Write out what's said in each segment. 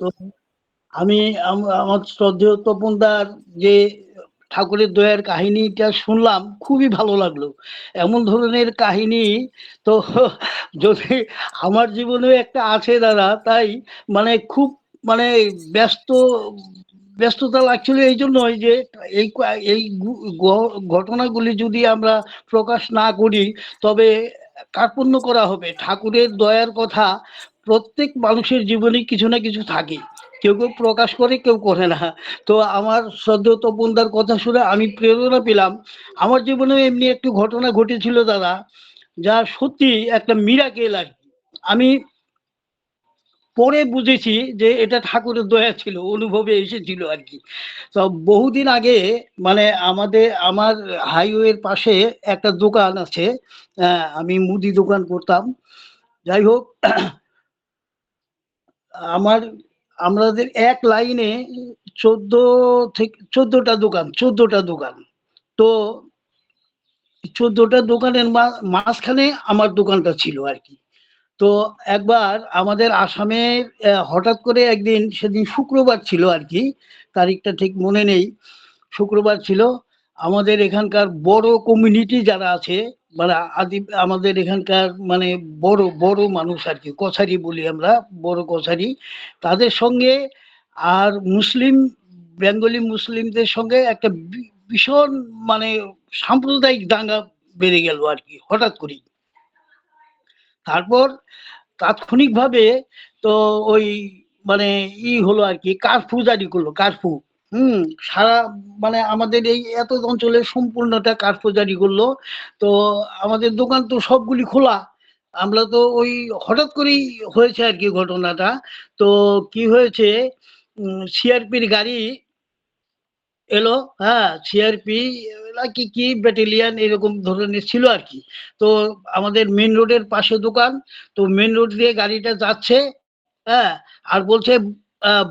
তো আমি, আমার শ্রদ্ধেয় তপনদার যে ঠাকুরের দয়ার কাহিনীটা শুনলাম, খুবই ভালো লাগল। এমন ধরনের কাহিনী তো যদি আমার জীবনেও একটা আছে দাদা, তাই মানে খুব মানে ব্যস্ত, ব্যস্ততা লাগছিল এই জন্যই যে এই এই ঘটনাগুলি যদি আমরা প্রকাশ না করি, তবে কার্পণ্য করা হবে। ঠাকুরের দয়ার কথা প্রত্যেক মানুষের জীবনে কিছু না কিছু থাকে। কেউ কেউ প্রকাশ করে, কেউ করে না। তো আমার শ্রদ্ধেয় তপনদার কথা শুনে আমি প্রেরণা পেলাম, আমার জীবনে এমনি একটু ঘটনা ঘটেছিল দাদা, যা সত্যি একটা মিরাকেল আর। আমি পরে বুঝেছি যে এটা ঠাকুরের দয়া ছিল, অনুভবে এসেছিল আর কি। তো বহুদিন আগে মানে আমাদের, আমার হাইওয়ের পাশে একটা দোকান আছে আমি মুদি দোকান করতাম। যাই হোক আমার, আমাদের এক লাইনে চোদ্দ থেকে, চোদ্দটা দোকান চোদ্দটা দোকান। তো চোদ্দটা দোকানের মাঝখানে আমার দোকানটা ছিল আর কি। তো একবার আমাদের আসামে হঠাৎ করে একদিন, সেদিন শুক্রবার ছিল আর কি, তারিখটা ঠিক মনে নেই, শুক্রবার ছিল আমাদের এখানকার বড় কমিউনিটি যারা আছে মানে আদি, আমাদের এখানকার মানে বড় বড় মানুষ আর কি, কছারি বলি আমরা, বড় কছারি, তাদের সঙ্গে আর মুসলিম, বেঙ্গলি মুসলিমদের সঙ্গে একটা ভীষণ মানে সাম্প্রদায়িক দাঙ্গা বেড়ে গেল আর কি, হঠাৎ করেই। তারপর তাৎক্ষণিকভাবে তো ওই মানে ই হলো আর কি, কারফু জারি করল, কারফু। হুম, সারা মানে আমাদের এই এত অঞ্চলের সম্পূর্ণটা কারফু জারি করল। তো আমাদের দোকান তো সবগুলি খোলা। আমরা তো ওই হঠাৎ করেই হয়েছে আর কি ঘটনাটা। তো কি হয়েছে সিআরপির গাড়ি এলো হ্যাঁ সিআরপি কি কি ব্যাটালিয়ান এরকম ধরনের ছিল আর কি। তো আমাদের মেন রোডের পাশে দোকান, তো মেন রোড দিয়ে গাড়িটা যাচ্ছে হ্যাঁ আর বলছে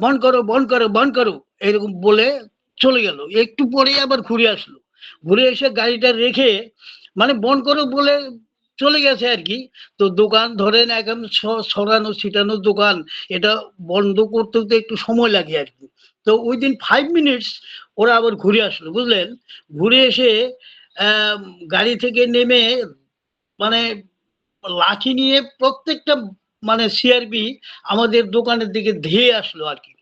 বন্ধ করো বন্ধ করো বন্ধ করো। এরকম বলে চলে গেল। একটু পরেই আবার ঘুরে আসলো। ঘুরে এসে গাড়িটা রেখে মানে বন্ধ করো বলে চলে গেছে আর কি। তো দোকান ধরেন স- সরানো ছিটানো দোকান, এটা বন্ধ করতে তো একটু সময় লাগে আর কি। তো ওই দিন ফাইভ মিনিটস ওরা আবার ঘুরে আসলো, বুঝলেন? ঘুরে এসে গাড়ি থেকে নেমে মানে লাঠি নিয়ে প্রত্যেকটা মানে সিআরপি আমাদের দোকানের দিকে ধেয়ে আসলো আর কি।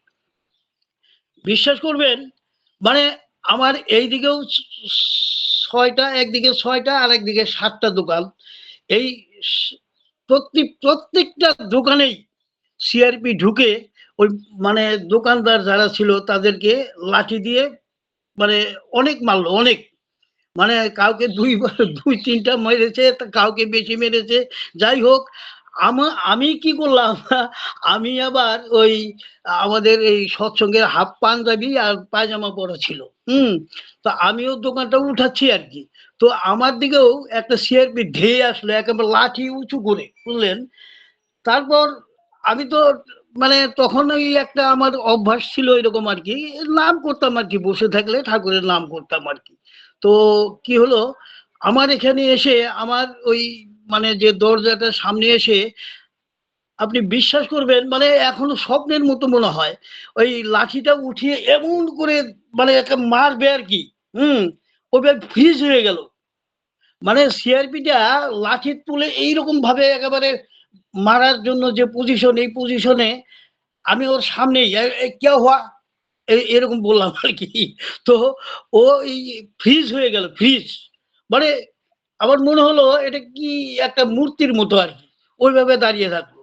বিশ্বাস করবেন? মানে আমার এই দিকেও ছয়টা, একদিকে ছয়টা আর একদিকে সাতটা দোকান। এই প্রতি, প্রত্যেকটা দোকানেই সিআরপি ঢুকে ওই মানে দোকানদার যারা ছিল তাদেরকে লাঠি দিয়ে মানে অনেক মারলো, অনেক। মানে কাউকে দুই দুই, তিনটা মেরেছে কাউকে বেশি মেরেছে। যাই হোক আমা, আমি কি করলাম? আমি আবার ওই, আমাদের এই সৎসঙ্গের হাফ পাঞ্জাবি আর পায়জামা পরা ছিল, হুম? তো আমিও দোকানটা উঠাচ্ছি আর কি। তো আমার দিকেও একটা সিআরপি ধেয়ে আসলো, একেবারে লাঠি উঁচু করে, বুঝলেন? তারপর আমি তো মানে তখন ওই একটা আমার অভ্যাস ছিল এরকম আর কি, নাম করতাম আর কি, বসে থাকলে ঠাকুরের নাম করতাম আর কি। তো কি হলো? আমার এখানে এসে আমার ওই মানে যে দরজাটার সামনে এসে আপনি বিশ্বাস করবেন মানে এখনও স্বপ্নের মতো মনে হয়। ওই লাঠিটা উঠিয়ে এমন করে মানে একটা মারবে আর কি, হুম ওইভাবে ফ্রিজ হয়ে গেল। মানে সিআরপিটা লাঠি তুলে এইরকম ভাবে একেবারে মারার জন্য যে পজিশন এই পজিশনে আমি ওর সামনেই কে হওয়া? এরকম বললাম আর কি। তো ও এই ফ্রিজ হয়ে গেল ফ্রিজ মানে আমার মনে হলো এটা কি একটা মূর্তির মতো আর কি। ওইভাবে দাঁড়িয়ে থাকল।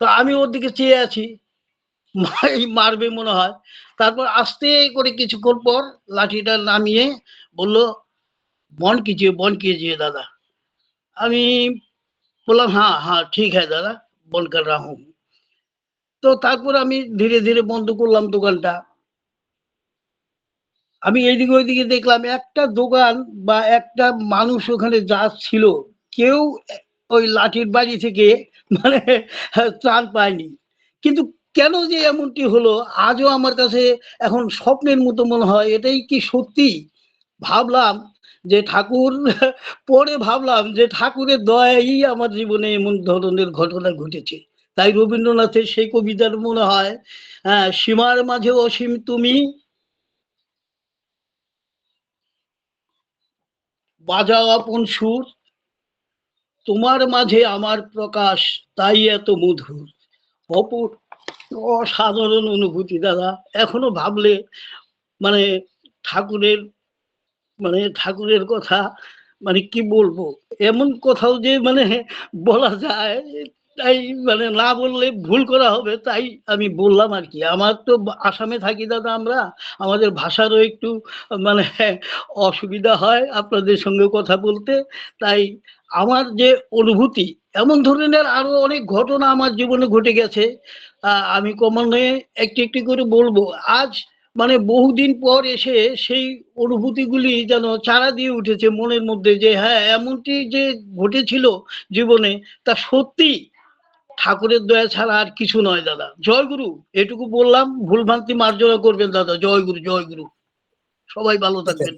তো আমি ওর দিকে চেয়ে আছি। মারবে মনে হয়। তারপর আস্তে করে কিছুক্ষণ পর লাঠিটা নামিয়ে বলল, বন কিচিয়ে বন কিচিয়ে দাদা? আমি বললাম হ্যাঁ হ্যাঁ ঠিক হ্যাঁ দাদা বন কর রাহু তো তারপর আমি ধীরে ধীরে বন্ধ করলাম দোকানটা। আমি এইদিকে ওইদিকে দেখলাম একটা দোকান বা একটা মানুষ ওখানে যা ছিল কেউ ওই লাঠির বাড়ি থেকে মানে ত্রাণ পায়নি। কিন্তু কেন যে এমনটি হলো, আজও আমার কাছে এখন স্বপ্নের মতো মনে হয়, এটাই কি সত্যি? ভাবলাম যে ঠাকুর, পরে ভাবলাম যে ঠাকুরের দয়াই আমার জীবনে এমন ধরনের ঘটনা ঘটেছে। তাই রবীন্দ্রনাথের সেই কবিতার মনে হয় হ্যাঁ সীমার মাঝে অসীম তুমি বাজাও আপন সুর। তোমার মাঝে আমার প্রকাশ, তাই এত মধুর। অপর, অসাধারণ অনুভূতি দাদা। এখনও ভাবলে মানে ঠাকুরের মানে ঠাকুরের কথা মানে কি বলব? এমন কোথাও যে মানে বলা যায় তাই মানে না বললে ভুল করা হবে, তাই আমি বললাম আর কি। আমার তো আসামে থাকি দাদা আমরা, আমাদের ভাষারও একটু মানে অসুবিধা হয় আপনাদের সঙ্গে কথা বলতে। তাই আমার যে অনুভূতি, এমন ধরনের আরও অনেক ঘটনা আমার জীবনে ঘটে গেছে। আমি ক্রমান্বয়ে একটি একটি করে বলব। আজ মানে বহুদিন পর এসে সেই অনুভূতিগুলি যেন চারা দিয়ে উঠেছে মনের মধ্যে যে হ্যাঁ এমনটি যে ঘটেছিল জীবনে, তা সত্যি ঠাকুরের দয়া ছাড়া আর কিছু নয়, দাদা। জয় গুরু। এটুকু বললাম, ভুলভ্রান্তি মার্জনা করবেন, দাদা। জয় গুরু জয় গুরু। সবাই ভালো থাকবেন।